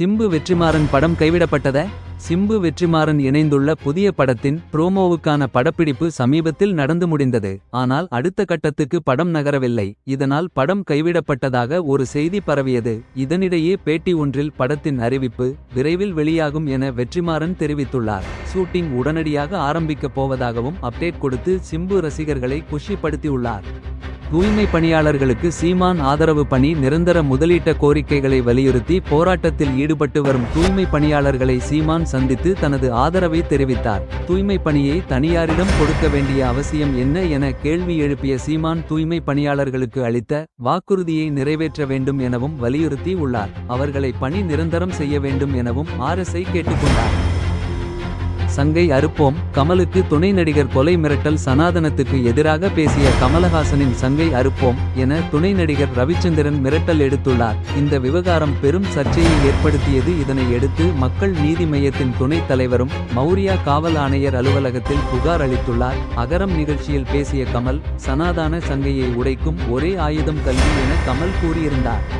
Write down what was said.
சிம்பு வெற்றிமாறன் படம் கைவிடப்பட்டத சிம்பு வெற்றிமாறன் இணைந்துள்ள புதிய படத்தின் ப்ரோமோவுக்கான படப்பிடிப்பு சமீபத்தில் நடந்து முடிந்தது. ஆனால் அடுத்த கட்டத்துக்கு படம் நகரவில்லை. இதனால் படம் கைவிடப்பட்டதாக ஒரு செய்தி பரவியது. இதனிடையே பேட்டி ஒன்றில் படத்தின் அறிவிப்பு விரைவில் வெளியாகும் என வெற்றிமாறன் தெரிவித்துள்ளார். ஷூட்டிங் உடனடியாக ஆரம்பிக்கப் போவதாகவும் அப்டேட் கொடுத்து சிம்பு ரசிகர்களை குஷிப்படுத்தியுள்ளார். தூய்மை பணியாளர்களுக்கு சீமான் ஆதரவு பணி நிரந்தர முதலீட்ட கோரிக்கைகளை வலியுறுத்தி போராட்டத்தில் ஈடுபட்டு வரும் தூய்மை பணியாளர்களை சீமான் சந்தித்து தனது ஆதரவை தெரிவித்தார். தூய்மை பணியை தனியாரிடம் கொடுக்க வேண்டிய அவசியம் என்ன என கேள்வி எழுப்பிய சீமான் தூய்மை பணியாளர்களுக்கு அளித்த வாக்குறுதியை நிறைவேற்ற வேண்டும் எனவும் வலியுறுத்தி உள்ளார். அவர்களை பணி நிரந்தரம் செய்ய வேண்டும் எனவும் ஆர்எஸ்ஐ கேட்டுக்கொண்டார். சங்கை அறுப்போம். கமலுக்கு துணை நடிகர் கொலை மிரட்டல் சனாதனத்துக்கு எதிராக பேசிய கமலஹாசனின் சங்கை அறுப்போம் என துணை நடிகர் ரவிச்சந்திரன் மிரட்டல் எடுத்துள்ளார். இந்த விவகாரம் பெரும் சர்ச்சையை ஏற்படுத்தியது. இதனை எடுத்து மக்கள் நீதி மையத்தின் துணைத் தலைவரும் மௌரியா காவல் ஆணையர் அலுவலகத்தில் புகார் அளித்துள்ளார். அகரம் நிகழ்ச்சியில் பேசிய கமல் சனாதான சங்கையை உடைக்கும் ஒரே ஆயுதம் கல்வி என கமல் கூறியிருந்தார்.